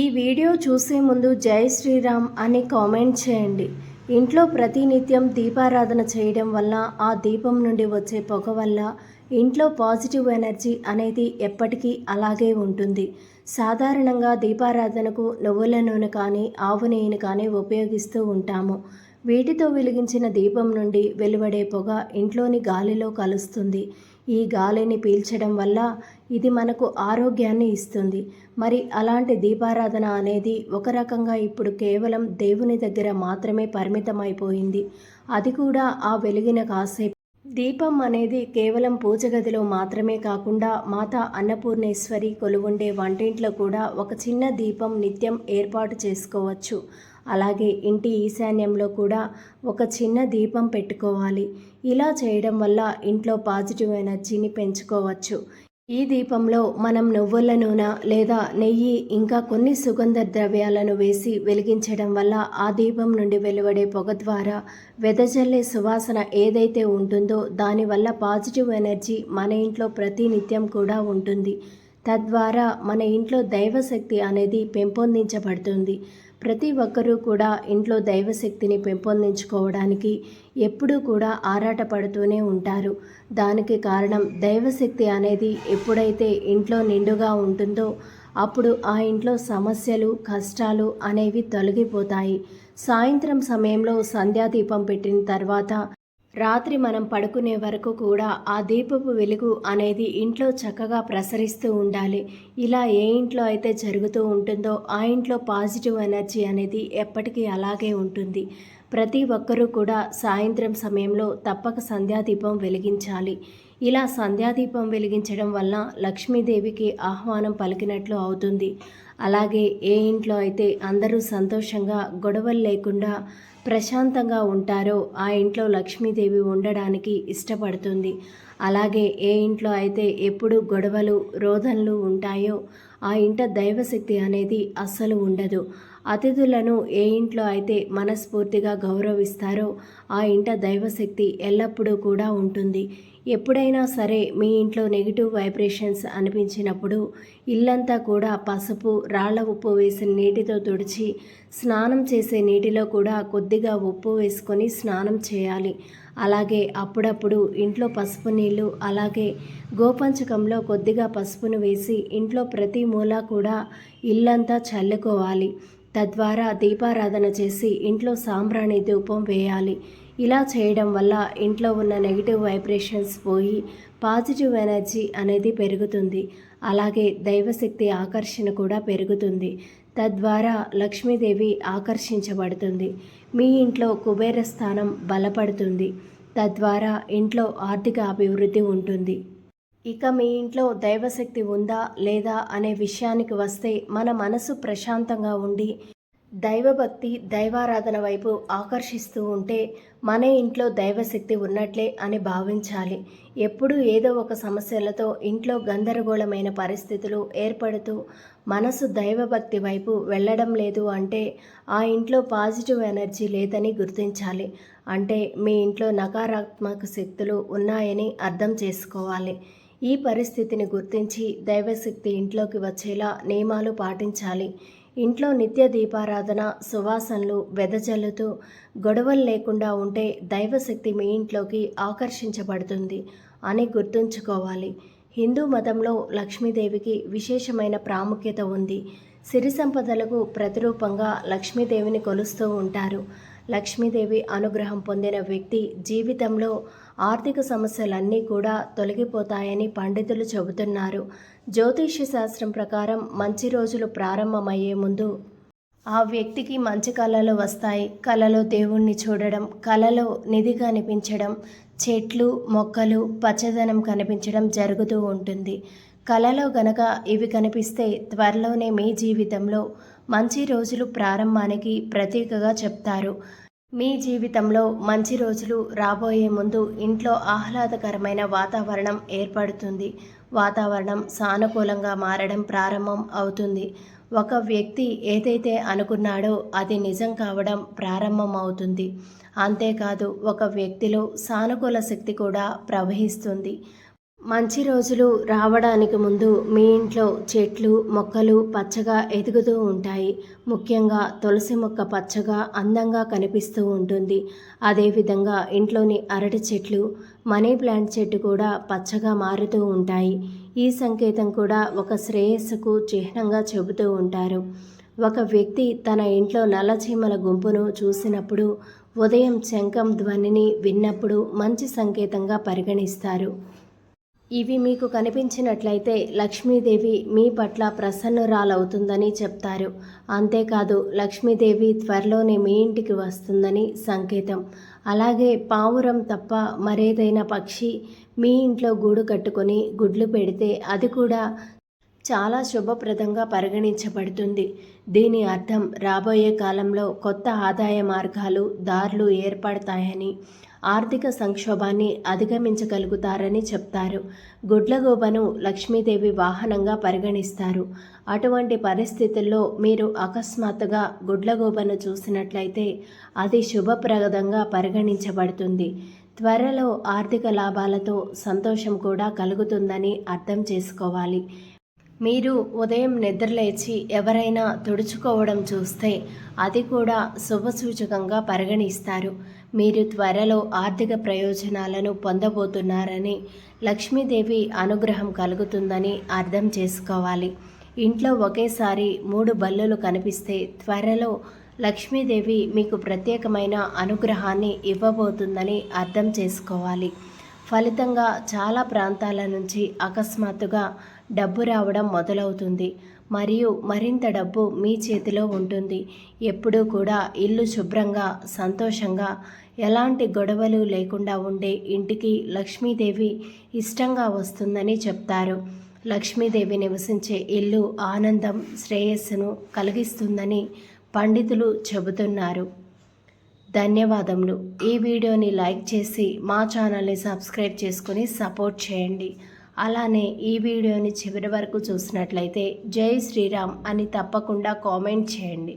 ఈ వీడియో చూసే ముందు జై శ్రీరామ్ అని కామెంట్ చేయండి. ఇంట్లో ప్రతినిత్యం దీపారాధన చేయడం వల్ల ఆ దీపం నుండి వచ్చే పొగ వల్ల ఇంట్లో పాజిటివ్ ఎనర్జీ అనేది ఎప్పటికీ అలాగే ఉంటుంది. సాధారణంగా దీపారాధనకు నువ్వుల నూనె కానీ ఆవు నెయ్యిని కానీ ఉపయోగిస్తూ ఉంటాము. వీటితో వెలిగించిన దీపం నుండి వెలువడే పొగ ఇంట్లోని గాలిలో కలుస్తుంది. ఈ గాలిని పీల్చడం వల్ల ఇది మనకు ఆరోగ్యాన్ని ఇస్తుంది. మరి అలాంటి దీపారాధన అనేది ఒక రకంగా ఇప్పుడు కేవలం దేవుని దగ్గర మాత్రమే పరిమితమైపోయింది. అది కూడా ఆ వెలిగిన కాసేపు. దీపం అనేది కేవలం పూజ గదిలో మాత్రమే కాకుండా మాత అన్నపూర్ణేశ్వరి కొలువుండే వంటింట్లో కూడా ఒక చిన్న దీపం నిత్యం ఏర్పాటు చేసుకోవచ్చు. అలాగే ఇంటి ఈశాన్యంలో కూడా ఒక చిన్న దీపం పెట్టుకోవాలి. ఇలా చేయడం వల్ల ఇంట్లో పాజిటివ్ ఎనర్జీని పెంచుకోవచ్చు. ఈ దీపంలో మనం నువ్వుల నూనె లేదా నెయ్యి ఇంకా కొన్ని సుగంధ ద్రవ్యాలను వేసి వెలిగించడం వల్ల ఆ దీపం నుండి వెలువడే పొగ ద్వారా వెదజల్లే సువాసన ఏదైతే ఉంటుందో దానివల్ల పాజిటివ్ ఎనర్జీ మన ఇంట్లో ప్రతినిత్యం కూడా ఉంటుంది. తద్వారా మన ఇంట్లో దైవశక్తి అనేది పెంపొందించబడుతుంది. ప్రతి ఒక్కరూ కూడా ఇంట్లో దైవశక్తిని పెంపొందించుకోవడానికి ఎప్పుడూ కూడా ఆరాటపడుతూనే ఉంటారు. దానికి కారణం దైవశక్తి అనేది ఎప్పుడైతే ఇంట్లో నిండుగా ఉంటుందో అప్పుడు ఆ ఇంట్లో సమస్యలు కష్టాలు అనేవి తొలగిపోతాయి. సాయంత్రం సమయంలో సంధ్యాదీపం పెట్టిన తర్వాత రాత్రి మనం పడుకునే వరకు కూడా ఆ దీపపు వెలుగు అనేది ఇంట్లో చక్కగా ప్రసరిస్తూ ఉండాలి. ఇలా ఏ ఇంట్లో అయితే జరుగుతూ ఉంటుందో ఆ ఇంట్లో పాజిటివ్ ఎనర్జీ అనేది ఎప్పటికీ అలాగే ఉంటుంది. ప్రతి ఒక్కరూ కూడా సాయంత్రం సమయంలో తప్పక సంధ్యాదీపం వెలిగించాలి. ఇలా సంధ్యాదీపం వెలిగించడం వల్ల లక్ష్మీదేవికి ఆహ్వానం పలికినట్లు అవుతుంది. అలాగే ఏ ఇంట్లో అయితే అందరూ సంతోషంగా గొడవలు లేకుండా ప్రశాంతంగా ఉంటారో ఆ ఇంట్లో లక్ష్మీదేవి ఉండడానికి ఇష్టపడుతుంది. అలాగే ఏ ఇంట్లో అయితే ఎప్పుడు గొడవలు రోదనలు ఉంటాయో ఆ ఇంట దైవశక్తి అనేది అస్సలు ఉండదు. అతిథులను ఏ ఇంట్లో అయితే మనస్ఫూర్తిగా గౌరవిస్తారో ఆ ఇంట దైవశక్తి ఎల్లప్పుడూ కూడా ఉంటుంది. ఎప్పుడైనా సరే మీ ఇంట్లో నెగిటివ్ వైబ్రేషన్స్ అనిపించినప్పుడు ఇల్లంతా కూడా పసుపు రాళ్ళ ఉప్పు వేసిన నీటితో తుడిచి స్నానం చేసే నీటిలో కూడా కొద్దిగా ఉప్పు వేసుకొని స్నానం చేయాలి. అలాగే అప్పుడప్పుడు ఇంట్లో పసుపు నీళ్ళు అలాగే గోపంచకంలో కొద్దిగా పసుపును వేసి ఇంట్లో ప్రతి మూల కూడా ఇల్లంతా చల్లుకోవాలి. తద్వారా దీపారాధన చేసి ఇంట్లో సాంబ్రాణి ధూపం వేయాలి. ఇలా చేయడం వల్ల ఇంట్లో ఉన్న నెగిటివ్ వైబ్రేషన్స్ పోయి పాజిటివ్ ఎనర్జీ అనేది పెరుగుతుంది. అలాగే దైవశక్తి ఆకర్షణ కూడా పెరుగుతుంది. తద్వారా లక్ష్మీదేవి ఆకర్షించబడుతుంది. మీ ఇంట్లో కుబేర స్థానం బలపడుతుంది. తద్వారా ఇంట్లో ఆర్థిక అభివృద్ధి ఉంటుంది. ఇక మీ ఇంట్లో దైవశక్తి ఉందా లేదా అనే విషయానికి వస్తే మన మనసు ప్రశాంతంగా ఉండి దైవభక్తి దైవారాధన వైపు ఆకర్షిస్తూ ఉంటే మన ఇంట్లో దైవశక్తి ఉన్నట్లే అని భావించాలి. ఎప్పుడూ ఏదో ఒక సమస్యలతో ఇంట్లో గందరగోళమైన పరిస్థితులు ఏర్పడుతూ మనసు దైవభక్తి వైపు వెళ్ళడం లేదు అంటే ఆ ఇంట్లో పాజిటివ్ ఎనర్జీ లేదని గుర్తించాలి. అంటే మీ ఇంట్లో నకారాత్మక శక్తులు ఉన్నాయని అర్థం చేసుకోవాలి. ఈ పరిస్థితిని గుర్తించి దైవశక్తి ఇంట్లోకి వచ్చేలా నియమాలు పాటించాలి. ఇంట్లో నిత్య దీపారాధన సువాసనలు వెదజల్లుతూ గొడవలు లేకుండా ఉంటే దైవశక్తి మీ ఇంట్లోకి ఆకర్షించబడుతుంది అని గుర్తుంచుకోవాలి. హిందూ మతంలో లక్ష్మీదేవికి విశేషమైన ప్రాముఖ్యత ఉంది. సిరి సంపదలకు ప్రతిరూపంగా లక్ష్మీదేవిని కొలుస్తూ ఉంటారు. లక్ష్మీదేవి అనుగ్రహం పొందిన వ్యక్తి జీవితంలో ఆర్థిక సమస్యలన్నీ కూడా తొలగిపోతాయని పండితులు చెబుతున్నారు. జ్యోతిష్య శాస్త్రం ప్రకారం మంచి రోజులు ప్రారంభమయ్యే ముందు ఆ వ్యక్తికి మంచి కళలు వస్తాయి. కళలో దేవుణ్ణి చూడడం కళలో నిధి కనిపించడం చెట్లు మొక్కలు పచ్చదనం కనిపించడం జరుగుతూ ఉంటుంది. కళలో గనక ఇవి కనిపిస్తే త్వరలోనే మీ జీవితంలో మంచి రోజులు ప్రారంభానికి ప్రతీకగా చెప్తారు. మీ జీవితంలో మంచి రోజులు రాబోయే ముందు ఇంట్లో ఆహ్లాదకరమైన వాతావరణం ఏర్పడుతుంది. వాతావరణం సానుకూలంగా మారడం ప్రారంభం అవుతుంది. ఒక వ్యక్తి ఏదైతే అనుకున్నాడో అది నిజం కావడం ప్రారంభం అవుతుంది అంతేకాదు ఒక వ్యక్తిలో సానుకూల శక్తి కూడా ప్రవహిస్తుంది. మంచి రోజులు రావడానికి ముందు మీ ఇంట్లో చెట్లు మొక్కలు పచ్చగా ఎదుగుతూ ఉంటాయి. ముఖ్యంగా తులసి మొక్క పచ్చగా అందంగా కనిపిస్తూ ఉంటుంది. అదేవిధంగా ఇంట్లోని అరటి చెట్లు మనీ ప్లాంట్ చెట్టు కూడా పచ్చగా మారుతూ ఉంటాయి. ఈ సంకేతం కూడా ఒక శ్రేయస్సుకు చిహ్నంగా చెబుతూ ఉంటారు. ఒక వ్యక్తి తన ఇంట్లో నల్లచీమల గుంపును చూసినప్పుడు ఉదయం శంఖం ధ్వనిని విన్నప్పుడు మంచి సంకేతంగా పరిగణిస్తారు. ఇవి మీకు కనిపించినట్లయితే లక్ష్మీదేవి మీ పట్ల ప్రసన్నురాలవుతుందని చెప్తారు. అంతేకాదు లక్ష్మీదేవి త్వరలోనే మీ ఇంటికి వస్తుందని సంకేతం. అలాగే పావురం తప్ప మరేదైనా పక్షి మీ ఇంట్లో గూడు కట్టుకొని గుడ్లు పెడితే అది కూడా చాలా శుభప్రదంగా పరిగణించబడుతుంది. దీని అర్థం రాబోయే కాలంలో కొత్త ఆదాయ మార్గాలు దారులు ఏర్పడతాయని ఆర్థిక సంక్షోభాన్ని అధిగమించగలుగుతారని చెప్తారు. గుడ్లగూబను లక్ష్మీదేవి వాహనంగా పరిగణిస్తారు. అటువంటి పరిస్థితుల్లో మీరు అకస్మాత్తుగా గుడ్లగూబను చూసినట్లయితే అది శుభప్రదంగా పరిగణించబడుతుంది. త్వరలో ఆర్థిక లాభాలతో సంతోషం కూడా కలుగుతుందని అర్థం చేసుకోవాలి. మీరు ఉదయం నిద్రలేచి ఎవరైనా తుడుచుకోవడం చూస్తే అది కూడా శుభసూచకంగా పరిగణిస్తారు. మీరు త్వరలో ఆర్థిక ప్రయోజనాలను పొందబోతున్నారని లక్ష్మీదేవి అనుగ్రహం కలుగుతుందని అర్థం చేసుకోవాలి. ఇంట్లో ఒకేసారి మూడు బల్లులు కనిపిస్తే త్వరలో లక్ష్మీదేవి మీకు ప్రత్యేకమైన అనుగ్రహాన్ని ఇవ్వబోతుందని అర్థం చేసుకోవాలి. ఫలితంగా చాలా ప్రాంతాల నుంచి అకస్మాత్తుగా డబ్బు రావడం మొదలవుతుంది. మరియు మరింత డబ్బు మీ చేతిలో ఉంటుంది. ఎప్పుడూ కూడా ఇల్లు శుభ్రంగా సంతోషంగా ఎలాంటి గొడవలు లేకుండా ఉండే ఇంటికి లక్ష్మీదేవి ఇష్టంగా వస్తుందని చెప్తారు. లక్ష్మీదేవి నివసించే ఇల్లు ఆనందం శ్రేయస్సును కలిగిస్తుందని పండితులు చెబుతున్నారు. ధన్యవాదములు. ఈ వీడియోని లైక్ చేసి మా ఛానల్ని సబ్స్క్రైబ్ చేసుకొని సపోర్ట్ చేయండి. అలానే ఈ వీడియోని చివరి వరకు చూసినట్లయితే జై శ్రీరామ్ అని తప్పకుండా కామెంట్ చేయండి.